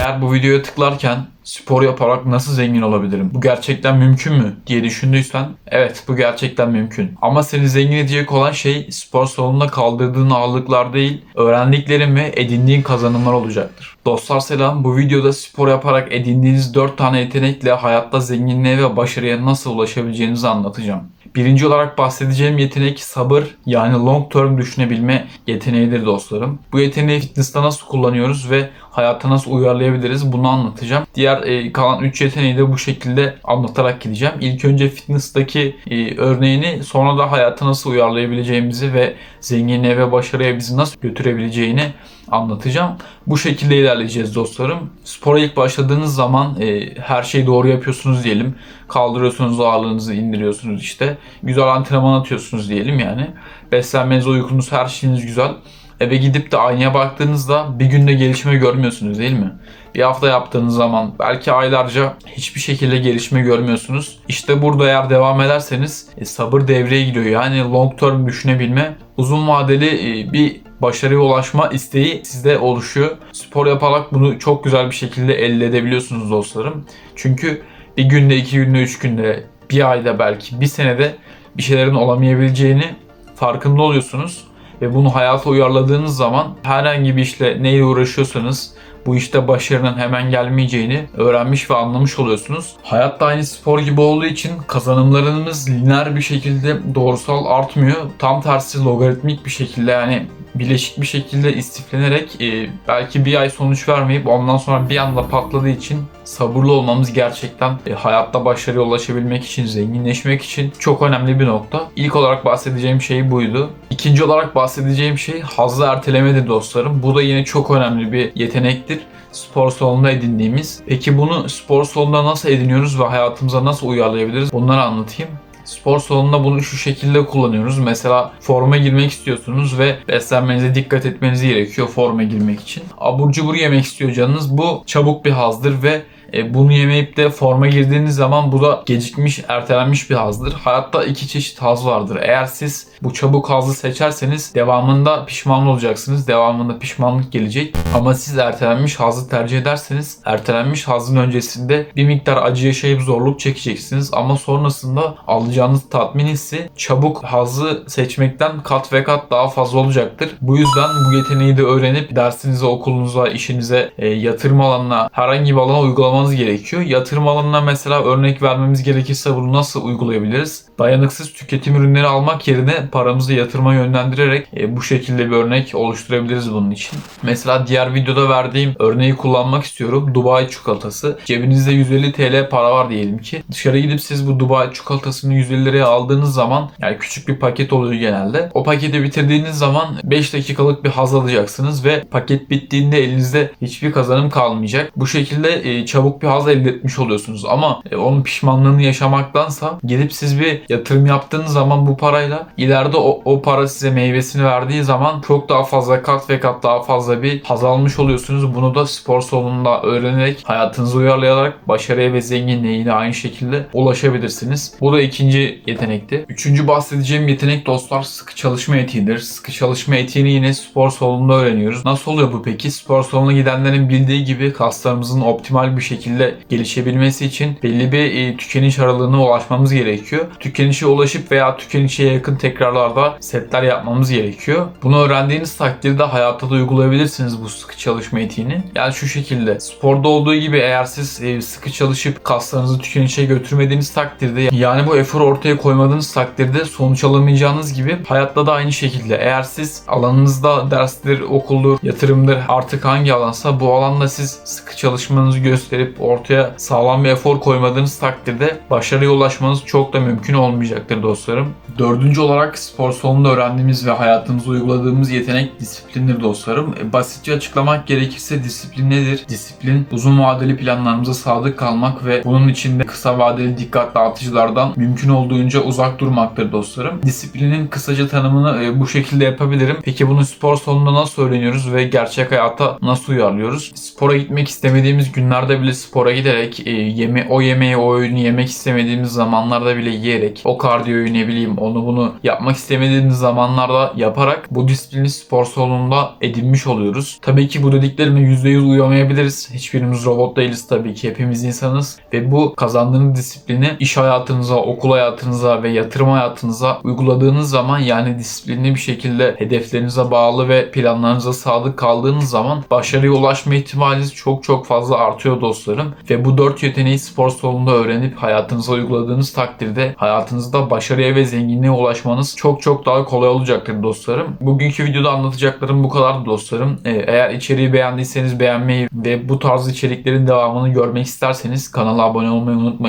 Eğer bu videoya tıklarken spor yaparak nasıl zengin olabilirim? Bu gerçekten mümkün mü diye düşündüysen evet bu gerçekten mümkün. Ama seni zengin edecek olan şey spor salonunda kaldırdığın ağırlıklar değil, öğrendiklerin ve edindiğin kazanımlar olacaktır. Dostlar selam. Bu videoda spor yaparak edindiğiniz 4 tane yetenekle hayatta zenginliğe ve başarıya nasıl ulaşabileceğinizi anlatacağım. Birinci olarak bahsedeceğim yetenek sabır yani long term düşünebilme yeteneğidir dostlarım. Bu yeteneği fitness'ta nasıl kullanıyoruz ve hayata nasıl uyarlayabiliriz bunu anlatacağım. Diğer e, kalan 3 yeteneği de bu şekilde anlatarak gideceğim. İlk önce fitness'taki e, örneğini sonra da hayata nasıl uyarlayabileceğimizi ve zenginliğe ve başarıya bizi nasıl götürebileceğini anlatacağım. Bu şekilde ilerleyeceğiz dostlarım. Spora ilk başladığınız zaman e, her şeyi doğru yapıyorsunuz diyelim. Kaldırıyorsunuz ağırlığınızı indiriyorsunuz işte. Güzel antrenman atıyorsunuz diyelim yani. Beslenmeniz, uykunuz, her şeyiniz güzel. Eve gidip de aynaya baktığınızda bir günde gelişme görmüyorsunuz değil mi? Bir hafta yaptığınız zaman belki aylarca hiçbir şekilde gelişme görmüyorsunuz. İşte burada eğer devam ederseniz e, sabır devreye giriyor. Yani long term düşünebilme, uzun vadeli e, bir başarıya ulaşma isteği sizde oluşuyor. Spor yaparak bunu çok güzel bir şekilde elde edebiliyorsunuz dostlarım. Çünkü bir günde, iki günde, üç günde, bir ayda belki bir senede bir şeylerin olamayabileceğini farkında oluyorsunuz. Ve bunu hayata uyarladığınız zaman herhangi bir işle neyle uğraşıyorsanız bu işte başarının hemen gelmeyeceğini öğrenmiş ve anlamış oluyorsunuz. Hayat da aynı spor gibi olduğu için kazanımlarınız lineer bir şekilde doğrusal artmıyor. Tam tersi logaritmik bir şekilde yani bileşik bir şekilde istiflenerek e, belki bir ay sonuç vermeyip ondan sonra bir anda patladığı için sabırlı olmamız gerçekten e, hayatta başarıya ulaşabilmek için, zenginleşmek için çok önemli bir nokta. İlk olarak bahsedeceğim şey buydu. İkinci olarak bahsedeceğim şey hazzı ertelemedir dostlarım. Bu da yine çok önemli bir yetenektir spor salonunda edindiğimiz. Peki bunu spor salonunda nasıl ediniyoruz ve hayatımıza nasıl uyarlayabiliriz? Bunları anlatayım. Spor salonunda bunu şu şekilde kullanıyoruz. Mesela forma girmek istiyorsunuz ve beslenmenize dikkat etmeniz gerekiyor forma girmek için. Abur cubur yemek istiyor canınız. Bu çabuk bir hazdır ve e, bunu yemeyip de forma girdiğiniz zaman bu da gecikmiş, ertelenmiş bir hazdır. Hayatta iki çeşit haz vardır. Eğer siz bu çabuk hazı seçerseniz devamında pişman olacaksınız. Devamında pişmanlık gelecek. Ama siz ertelenmiş hazı tercih ederseniz ertelenmiş hazın öncesinde bir miktar acı yaşayıp zorluk çekeceksiniz. Ama sonrasında alacağınız tatmin hissi çabuk hazı seçmekten kat ve kat daha fazla olacaktır. Bu yüzden bu yeteneği de öğrenip dersinize, okulunuza, işinize, e, yatırım alanına, herhangi bir alana uygulamanız gerekiyor. Yatırım alanına mesela örnek vermemiz gerekirse bunu nasıl uygulayabiliriz? Dayanıksız tüketim ürünleri almak yerine paramızı yatırıma yönlendirerek e, bu şekilde bir örnek oluşturabiliriz bunun için. Mesela diğer videoda verdiğim örneği kullanmak istiyorum. Dubai çikolatası. Cebinizde 150 TL para var diyelim ki. Dışarı gidip siz bu Dubai çikolatasını 150 liraya aldığınız zaman yani küçük bir paket oluyor genelde. O paketi bitirdiğiniz zaman 5 dakikalık bir haz alacaksınız ve paket bittiğinde elinizde hiçbir kazanım kalmayacak. Bu şekilde e, çabuk bir haz elde etmiş oluyorsunuz ama e, onun pişmanlığını yaşamaktansa gidip siz bir yatırım yaptığınız zaman bu parayla ileride o, o para size meyvesini verdiği zaman çok daha fazla kat ve kat daha fazla bir haz almış oluyorsunuz. Bunu da spor salonunda öğrenerek hayatınızı uyarlayarak başarıya ve zenginliğe yine aynı şekilde ulaşabilirsiniz. Bu da ikinci yetenekti. Üçüncü bahsedeceğim yetenek dostlar sıkı çalışma etiğidir. Sıkı çalışma etiğini yine spor salonunda öğreniyoruz. Nasıl oluyor bu peki? Spor salonuna gidenlerin bildiği gibi kaslarımızın optimal bir şekilde gelişebilmesi için belli bir e, tükeniş aralığına ulaşmamız gerekiyor. Tükenişe ulaşıp veya tükenişe yakın tekrarlarda setler yapmamız gerekiyor. Bunu öğrendiğiniz takdirde hayatta da uygulayabilirsiniz bu sıkı çalışma etiğini. Yani şu şekilde sporda olduğu gibi eğer siz e, sıkı çalışıp kaslarınızı tükenişe götürmediğiniz takdirde yani bu efor ortaya koymadığınız takdirde sonuç alamayacağınız gibi hayatta da aynı şekilde. Eğer siz alanınızda derstir, okuldur, yatırımdır artık hangi alansa bu alanda siz sıkı çalışmanızı gösterip ortaya sağlam bir efor koymadığınız takdirde başarıya ulaşmanız çok da mümkün olmayacaktır dostlarım. Dördüncü olarak spor salonunda öğrendiğimiz ve hayatımızda uyguladığımız yetenek disiplindir dostlarım. E, basitçe açıklamak gerekirse disiplin nedir? Disiplin uzun vadeli planlarımıza sadık kalmak ve bunun içinde kısa vadeli dikkat dağıtıcılardan mümkün olduğunca uzak durmaktır dostlarım. Disiplinin kısaca tanımını e, bu şekilde yapabilirim. Peki bunu spor salonunda nasıl öğreniyoruz ve gerçek hayata nasıl uyarlıyoruz? Spora gitmek istemediğimiz günlerde bile spora giderek e, yeme o yemeği o oyunu yemek istemediğimiz zamanlarda bile yiyerek o kardiyoyu ne bileyim onu bunu yapmak istemediğimiz zamanlarda yaparak bu disiplini spor salonunda edinmiş oluyoruz. Tabii ki bu dediklerime %100 uyamayabiliriz. Hiçbirimiz robot değiliz tabii ki. Hepimiz insanız ve bu kazandığınız disiplini iş hayatınıza, okul hayatınıza ve yatırım hayatınıza uyguladığınız zaman yani disiplinli bir şekilde hedeflerinize bağlı ve planlarınıza sadık kaldığınız zaman başarıya ulaşma ihtimaliniz çok çok fazla artıyor dostlarım. Ve bu dört yeteneği spor salonunda öğrenip hayatınıza uyguladığınız takdirde hayatınızda başarıya ve zenginliğe ulaşmanız çok çok daha kolay olacaktır dostlarım. Bugünkü videoda anlatacaklarım bu kadar dostlarım. Ee, eğer içeriği beğendiyseniz beğenmeyi ve bu tarz içeriklerin devamını görmek isterseniz kanala abone olmayı unutmayın.